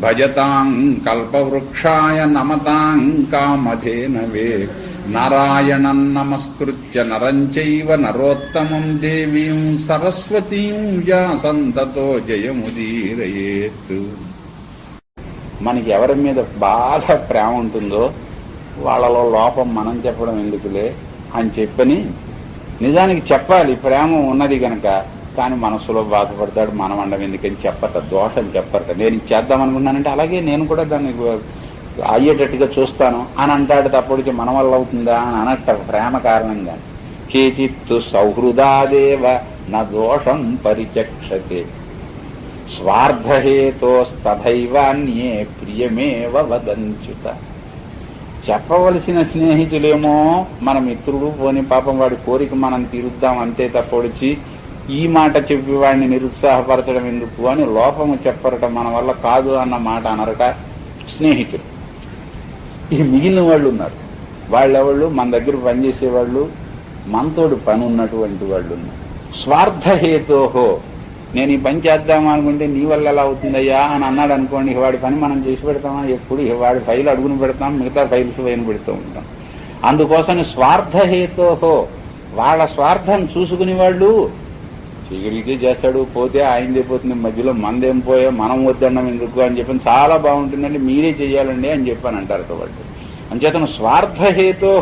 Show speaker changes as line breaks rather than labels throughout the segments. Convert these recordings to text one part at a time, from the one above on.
భజతాం కల్పవృక్షాయ నమతాం కామధేనవే నారాయణం నమస్కృత్య నరంచైవ నరోత్తమం దేవీం సరస్వతీం వ్యాసంతతో జయముదీరయేత్. మనకి ఎవరి మీద బాగా ప్రేమ ఉంటుందో వాళ్ళలో లోపం మనం చెప్పడం ఎందుకులే అని చెప్పని నిజానికి చెప్పాలి. ప్రేమ ఉన్నది గనక కానీ మనసులో బాధపడతాడు మనం అండం ఎందుకని చెప్పట దోషం చెప్పట నేను చేద్దాం అనుకున్నానంటే అలాగే నేను కూడా దాన్ని అయ్యేటట్టుగా చూస్తాను. అని అంటాడు తప్పటికి మన వల్ల అవుతుందా అని అనట ప్రేమ కారణంగా. కేచిత్తు సౌహృదాదేవ నా దోషం పరిచక్షతే. స్వార్థహేతోస్తథైవాన్యే ప్రియమేవ వదంచుత. చెప్పవలసిన స్నేహితులేమో మన మిత్రుడు పోని పాపం వాడి కోరిక మనం తీరుద్దాం అంతే తప్పొడిచి ఈ మాట చెప్పి వాడిని నిరుత్సాహపరచడం ఎందుకు అని లోపము చెప్పరటం మన వల్ల కాదు అన్న మాట అనరక స్నేహితులు. ఈ మిగిలిన వాళ్ళు ఉన్నారు. వాళ్ళెవాళ్ళు? మన దగ్గర పనిచేసేవాళ్ళు మనతోడు పని ఉన్నటువంటి వాళ్ళు ఉన్నారు. స్వార్థహేతోహో నేను ఈ పని చేద్దామనుకుంటే నీ వల్ల ఎలా అవుతుందయ్యా అని అన్నాడు అనుకోండి వాడి పని మనం చేసి పెడతామా? ఎప్పుడు? వాడి ఫైల్ అడుగుని పెడతాం మిగతా ఫైల్స్ పైన పెడుతూ ఉంటాం. అందుకోసం స్వార్థహేతోహో వాళ్ళ స్వార్థం చూసుకుని వాళ్ళు చేయగలిగితే చేస్తాడు పోతే ఆయనదే పోతుంది మధ్యలో మందేం పోయా మనం వద్దన్నాం ఎందుకు అని చెప్పి చాలా బాగుంటుందండి మీరే చేయాలండి అని చెప్పని అంటారు కాబట్టి. అంచేతను స్వార్థహేతో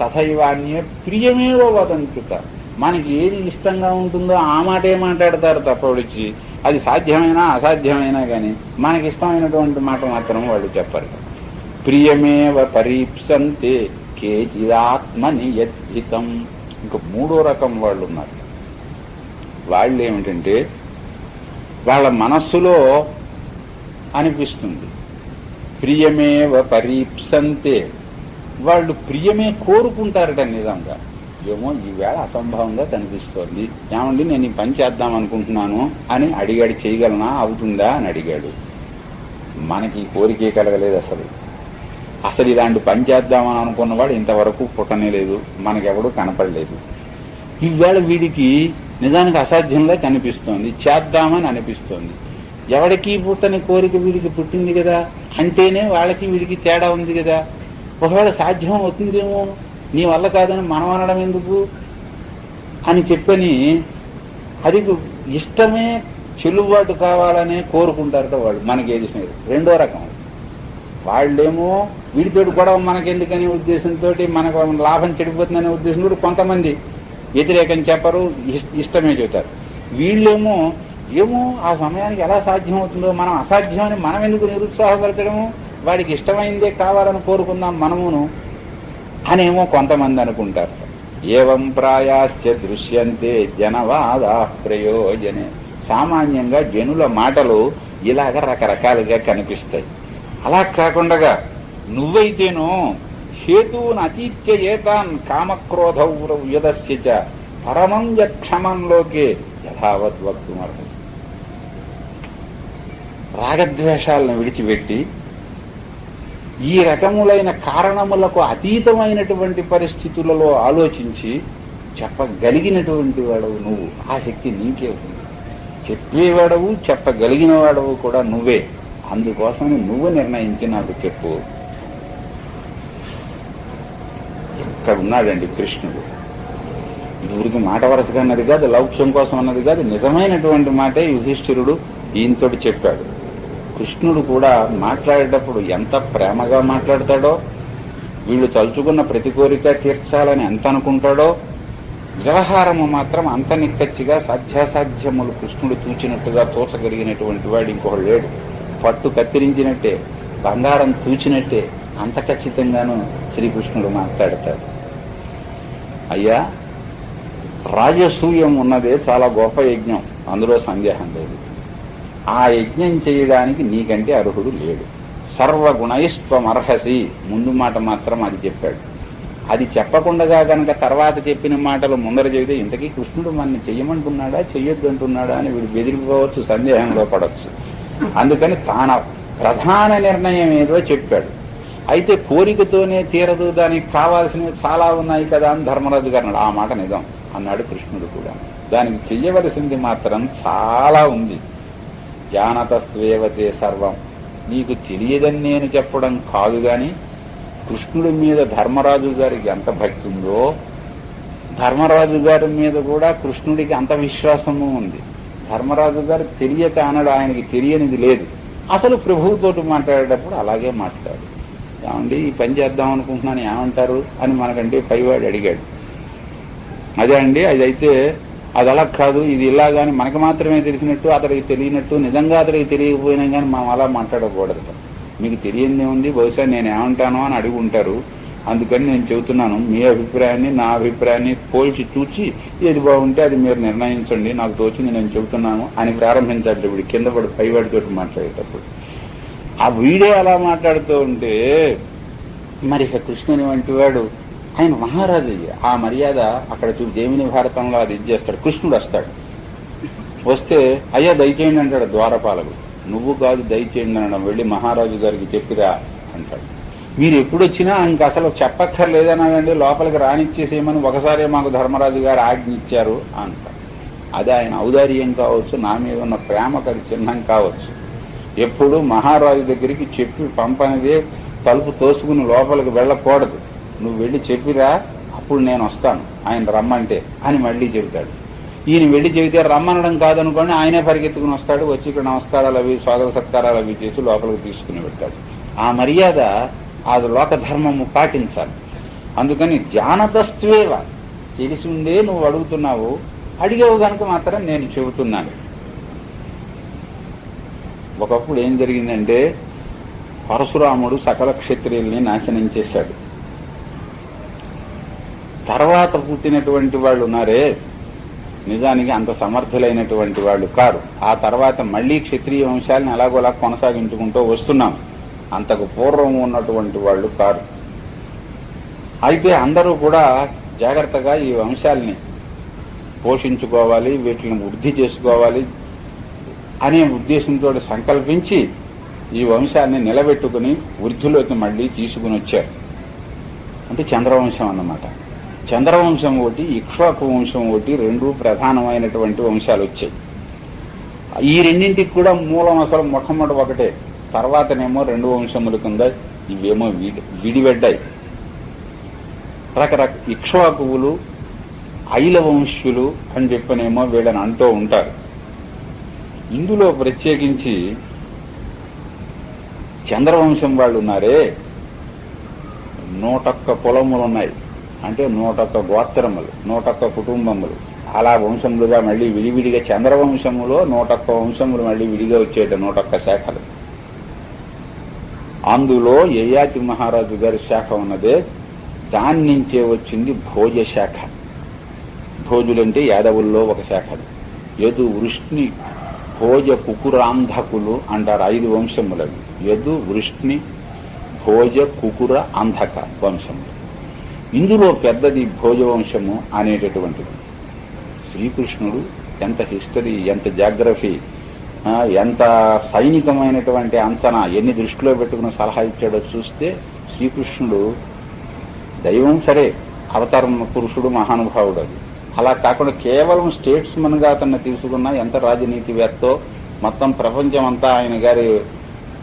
తథైవాన్యే ప్రియమేవో వదంతుత. మనకి ఏది ఇష్టంగా ఉంటుందో ఆ మాటే మాట్లాడతారు తప్ప విడిచి అది సాధ్యమైనా అసాధ్యమైనా కానీ మనకి ఇష్టమైనటువంటి మాట మాత్రం వాళ్ళు చెప్పరు. ప్రియమేవ పరీప్సంతే కేచిదాత్మని యద్ధితం ఇంక మూడో రకం వాళ్ళు ఉన్నారు వాళ్ళు ఏమిటంటే వాళ్ళ మనస్సులో అనిపిస్తుంది. ప్రియమేవ పరీప్సంతే. వాళ్ళు ప్రియమే కోరుకుంటారట నిజంగా. ఏమో ఈవేళ అసంభవంగా కనిపిస్తోంది. ఏమండి నేను ఈ పని చేద్దాం అనుకుంటున్నాను అని అడిగాడు చేయగలనా? అవుతుందా అని అడిగాడు. మనకి కోరికే కలగలేదు అసలు. అసలు ఇలాంటి పని చేద్దామని అనుకున్నవాడు ఇంతవరకు పుట్టనే లేదు. మనకెవడూ కనపడలేదు. ఈవేళ వీడికి నిజానికి అసాధ్యంగా కనిపిస్తోంది. చేద్దామని అనిపిస్తోంది. ఎవడికి పుట్టని కోరిక వీడికి పుట్టింది కదా? అంటేనే వాళ్ళకి వీడికి తేడా ఉంది కదా? ఒకవేళ సాధ్యం అవుతుందేమో? నీ వల్ల కాదని మనం అనడం ఎందుకు? అని చెప్పని అది ఇష్టమే చెల్లుబాటు కావాలనే కోరుకుంటారట వాళ్ళు మనకి ఏది స్నేహితులు రెండో రకం. వాళ్ళేమో వీడితోటి గొడవ మనకెందుకనే ఉద్దేశంతో మనకు లాభం చెడిపోతుందనే ఉద్దేశం కూడా కొంతమంది వ్యతిరేకం చెప్పరు ఇష్- ఇష్టమే చెబుతారు. వీళ్ళేమో ఏమో ఆ సమయానికి ఎలా సాధ్యమవుతుందో మనం అసాధ్యమని మనం ఎందుకు నిరుత్సాహపరచడము? వాడికి ఇష్టమైందే కావాలని కోరుకుందాం మనమును అనేమో కొంతమంది అనుకుంటారు. ఏవం ప్రాయాశ్చ దృశ్యంతే జనవాదా ప్రయోజనే సామాన్యంగా జనుల మాటలు ఇలాగ రకరకాలుగా కనిపిస్తాయి. అలా కాకుండా నువ్వైతేనో హేతూన్ అతీత్య ఏతాన్ కామక్రోధౌ యదస్య చ. పరమం యక్షమంలోకే యథావత్ వక్తుమర్హసి రాగద్వేషాలను విడిచిపెట్టి ఈ రకములైన కారణములకు అతీతమైనటువంటి పరిస్థితులలో ఆలోచించి చెప్పగలిగినటువంటి వాడవు నువ్వు. ఆ శక్తి నీకే ఉంది. చెప్పేవాడవు చెప్పగలిగిన వాడవు కూడా నువ్వే. అందుకోసం నువ్వు నిర్ణయించి నాకు చెప్పు. ఇక్కడ ఉన్నాడండి కృష్ణుడు. ఊరికి మాట వరుసగా అన్నది కాదు లౌక్యం కోసం అన్నది కాదు నిజమైనటువంటి మాటే యుధిష్ఠిరుడు ఈయనతో చెప్పాడు. కృష్ణుడు కూడా మాట్లాడేటప్పుడు ఎంత ప్రేమగా మాట్లాడతాడో వీళ్ళు తలుచుకున్న ప్రతి కోరిక తీర్చాలని ఎంత అనుకుంటాడో వ్యవహారము మాత్రం అంత నిక్కచ్చిగా సాధ్యాసాధ్యములు కృష్ణుడు తూచినట్టుగా తోచగలిగినటువంటి వాడు ఇంకొకడు లేడు. పట్టు కత్తిరించినట్టే బంగారం తూచినట్టే అంత ఖచ్చితంగాను శ్రీకృష్ణుడు మాట్లాడతాడు. అయ్యా రాజసూయం ఉన్నదే చాలా గొప్ప యజ్ఞం. అందులో సందేహం లేదు. ఆ యజ్ఞం చేయడానికి నీకంటే అర్హుడు లేడు. సర్వగుణైస్త్వం ముందు మాట మాత్రం అది చెప్పాడు. అది చెప్పకుండా గనక తర్వాత చెప్పిన మాటలు ముందర చెబితే ఇంతకీ కృష్ణుడు మనని చెయ్యమంటున్నాడా చెయ్యొద్దు అంటున్నాడా అని వీడు బెదిరిపోవచ్చు సందేహంలో పడవచ్చు అందుకని తాన ప్రధాన నిర్ణయం ఏదో చెప్పాడు. అయితే కోరికతోనే తీరదు దానికి కావాల్సినవి చాలా ఉన్నాయి కదా అని ధర్మరాజు గారు అన్నాడు. ఆ మాట నిజం అన్నాడు కృష్ణుడు కూడా. దానికి చెయ్యవలసింది మాత్రం చాలా ఉంది. జానతస్వేవతే సర్వం. నీకు తెలియదని నేను చెప్పడం కాదు గాని కృష్ణుడి మీద ధర్మరాజు గారికి ఎంత భక్తి ఉందో ధర్మరాజు గారి మీద కూడా కృష్ణుడికి అంత విశ్వాసము ఉంది. ధర్మరాజు గారు తెలియక అనడు ఆయనకి తెలియనిది లేదు. అసలు ప్రభువుతోటి మాట్లాడేటప్పుడు అలాగే మాట్లాడు. ఏమండి ఈ పని చేద్దాం అనుకుంటున్నాను ఏమంటారు అని మనకంటే పైవాడు అడిగాడు. అదే అండి అది అయితే అది అలా కాదు ఇది ఇలా కానీ మనకు మాత్రమే తెలిసినట్టు అతడికి తెలియనట్టు నిజంగా అతడికి తెలియకపోయినా కానీ మనం అలా మాట్లాడకూడదు. మీకు తెలియందే ఉంది బహుశా నేను ఏమంటానో అని అడిగి ఉంటారు. అందుకని నేను చెబుతున్నాను మీ అభిప్రాయాన్ని నా అభిప్రాయాన్ని పోల్చి చూచి ఏది బాగుంటే అది మీరు నిర్ణయించండి నాకు తోచింది నేను చెబుతున్నాను అని ప్రారంభించాలి ఇప్పుడు కింద పడి పైవాడితో మాట్లాడేటప్పుడు. ఆ వీడే అలా మాట్లాడుతూ ఉంటే మరి ఇక కృష్ణుని వంటి వాడు ఆయన మహారాజు ఆ మర్యాద అక్కడ చూ దేవిని భారతంలో అది ఇచ్చేస్తాడు కృష్ణుడు వస్తాడు. వస్తే అయ్యా దయచేయండి అంటాడు ద్వారపాలకుడు. నువ్వు కాదు దయచేయండి అనడం వెళ్ళి మహారాజు గారికి చెప్పిరా అంటాడు. మీరు ఎప్పుడు వచ్చినా ఇంక అసలు చెప్పక్కర్లేదన్నాడండి. లోపలికి రానిచ్చేసేయమని ఒకసారి మాకు ధర్మరాజు గారు ఆజ్ఞ ఇచ్చారు అంటాడు. అది ఆయన ఔదార్యం కావచ్చు నా మీద ఉన్న ప్రేమకు చిహ్నం కావచ్చు. ఎప్పుడు మహారాజు దగ్గరికి చెప్పి పంపనిదే తలుపు తోసుకుని లోపలికి వెళ్ళకూడదు. నువ్వు వెళ్ళి చెప్పిరా అప్పుడు నేను వస్తాను. ఆయన రమ్మంటే అని మళ్ళీ చెబుతాడు. ఈయన వెళ్ళి చెబితే రమ్మనడం కాదనుకోండి ఆయనే పరిగెత్తుకుని వస్తాడు. వచ్చి ఇక్కడ నమస్కారాలు అవి స్వాగత సత్కారాలు అవి చేసి లోపలికి తీసుకుని వెళ్తాడు. ఆ మర్యాద అది లోక ధర్మము పాటించాలి. అందుకని జానదస్త్వేవ. తెలిసిందే నువ్వు అడుగుతున్నావు. అడిగావు కనుక మాత్రం నేను చెబుతున్నాను. ఒకప్పుడు ఏం జరిగిందంటే పరశురాముడు సకల క్షత్రియుల్ని నాశనం చేశాడు. తర్వాత పుట్టినటువంటి వాళ్ళు ఉన్నారే నిజానికి అంత సమర్థులైనటువంటి వాళ్ళు కారు. ఆ తర్వాత మళ్ళీ క్షత్రియ వంశాలను ఎలాగోలా కొనసాగించుకుంటూ వస్తున్నాం. అంతకు పూర్వం ఉన్నటువంటి వాళ్ళు కారు. అయితే అందరూ కూడా జాగ్రత్తగా ఈ వంశాల్ని పోషించుకోవాలి వీటిని వృద్ధి చేసుకోవాలి అనే ఉద్దేశంతో సంకల్పించి ఈ వంశాన్ని నిలబెట్టుకుని వృద్ధిలోకి మళ్ళీ తీసుకుని వచ్చారు. అంటే చంద్రవంశం అన్నమాట. చంద్రవంశం ఒకటి ఇక్ష్వాకు వంశం ఒకటి రెండు ప్రధానమైనటువంటి వంశాలు వచ్చాయి. ఈ రెండింటికి కూడా మూలం అసలు మొట్టమొదటి ఒకటే. తర్వాతనేమో రెండు వంశములు కింద ఇవేమో విడి విడిపెడ్డాయి రకరక ఇక్ష్వాకువులు ఐల వంశులు అని చెప్పనేమో వీళ్ళని అంటూ ఉంటారు. ఇందులో ప్రత్యేకించి చంద్రవంశం వాళ్ళు ఉన్నారే. నూటొక్క కులములు ఉన్నాయి అంటే నూటొక్క గోత్రములు నూటొక్క కుటుంబములు. అలా వంశములుగా మళ్ళీ విడివిడిగా చంద్రవంశములో నూటొక్క వంశములు మళ్ళీ విడిగా వచ్చేట నూటొక్క శాఖలు. అందులో యయాతి మహారాజు గారి శాఖ ఉన్నదే. దాని నుంచే వచ్చింది భోజ శాఖ. భోజులంటే యాదవుల్లో ఒక శాఖ. యదు వృష్ణి భోజ కుకురాంధకులు అంటారు ఐదు వంశములవి. యదు వృష్ణి భోజ కుకుర అంధక వంశములు. ఇందులో పెద్దది భోజవంశము అనేటటువంటిది. శ్రీకృష్ణుడు ఎంత హిస్టరీ ఎంత జాగ్రఫీ ఎంత సైనికమైనటువంటి అంచనా ఎన్ని దృష్టిలో పెట్టుకుని సలహా ఇచ్చాడో చూస్తే శ్రీకృష్ణుడు దైవం సరే అవతారం పురుషుడు మహానుభావుడు అది. అలా కాకుండా కేవలం స్టేట్స్మన్గా అతన్ని తీసుకున్న ఎంత రాజనీతివేత్తో మొత్తం ప్రపంచం అంతా ఆయన గారి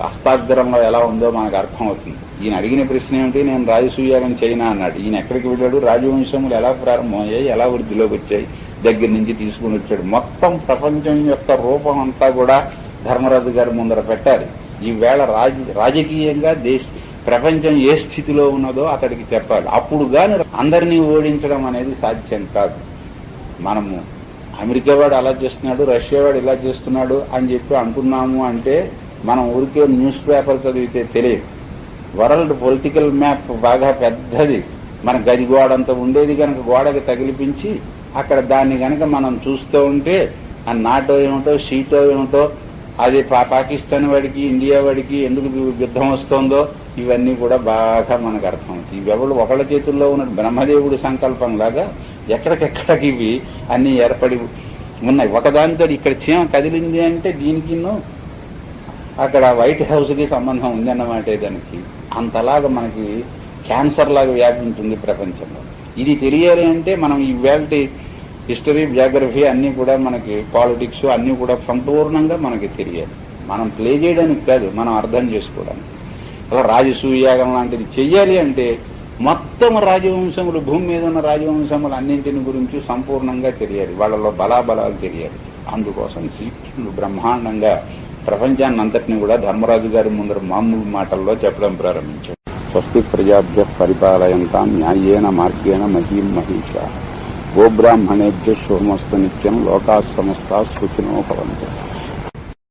హస్తాగ్రంలో ఎలా ఉందో మనకు అర్థమవుతుంది. ఈయన అడిగిన ప్రశ్న ఏమిటి? నేను రాజసూయాగం చైనా అన్నాడు. ఈయన ఎక్కడికి వెళ్ళాడు? రాజవంశములు ఎలా ప్రారంభమయ్యాయి? ఎలా వృద్ధిలోకి వచ్చాయి? దగ్గర నుంచి తీసుకుని వచ్చాడు. మొత్తం ప్రపంచం యొక్క రూపం అంతా కూడా ధర్మరాజు గారి ముందర పెట్టాలి ఈవేళ రాజ రాజకీయంగా దేశ ప్రపంచం ఏ స్థితిలో ఉన్నదో అతడికి చెప్పాలి. అప్పుడు గాని అందరినీ ఓడించడం అనేది సాధ్యం కాదు. మనము అమెరికా వాడు అలా చేస్తున్నాడు రష్యా వాడు ఇలా చేస్తున్నాడు అని చెప్పి అంటున్నాము అంటే మనం ఊరికే న్యూస్ పేపర్ చదివితే తెలియదు. వరల్డ్ పొలిటికల్ మ్యాప్ బాగా పెద్దది. మన గది గోడ అంత ఉండేది కనుక గోడకి తగిలిపించి అక్కడ దాన్ని కనుక మనం చూస్తూ ఉంటే ఆ నాటో ఏమిటో షీటో ఏమిటో అది పా- పాకిస్తాన్ వాడికి ఇండియా వాడికి ఎందుకు యుద్ధం వస్తోందో ఇవన్నీ కూడా బాగా మనకు అర్థమవుతాయి. ఇవెవరు ఒకళ్ళ చేతుల్లో ఉన్న బ్రహ్మదేవుడి సంకల్పం లాగా ఎక్కడికెక్కడికి ఇవి అన్ని ఏర్పడి ఉన్నాయి. ఒకదానితో ఇక్కడ చీమ కదిలింది అంటే దీనికి అక్కడ వైట్ హౌస్కి సంబంధం ఉందన్నమాట దానికి అంతలాగా మనకి క్యాన్సర్ లాగా వ్యాపించింది ప్రపంచంలో. ఇది తెలియాలి అంటే మనం ఈ హిస్టరీ జాగ్రఫీ అన్ని కూడా మనకి పాలిటిక్స్ అన్ని కూడా సంపూర్ణంగా మనకి తెలియాలి. మనం ప్లే చేయడానికి కాదు మనం అర్థం చేసుకోవడానికి. అలా రాజసూయాగం లాంటిది చెయ్యాలి అంటే మొత్తం రాజవంశములు భూమి మీద ఉన్న రాజవంశములు అన్నింటిని గురించి సంపూర్ణంగా తెలియాలి. వాళ్ళలో బలాబలాలు తెలియాలి. అందుకోసం శ్రీకృష్ణుడు బ్రహ్మాండంగా ప్రపంచాన్ని అంతటిని కూడా ధర్మరాజు గారి ముందర మామూలు మాటల్లో చెప్పడం ప్రారంభించాడు. స్వస్తి ప్రజాభ్య పరిపాలయంతా న్యాయేన మార్గేణ మహీం మహిష. గోబ్రాహ్మణేభ్య శుభమస్తు నిత్యం లోకా సమస్త సుఖినో భవంతు.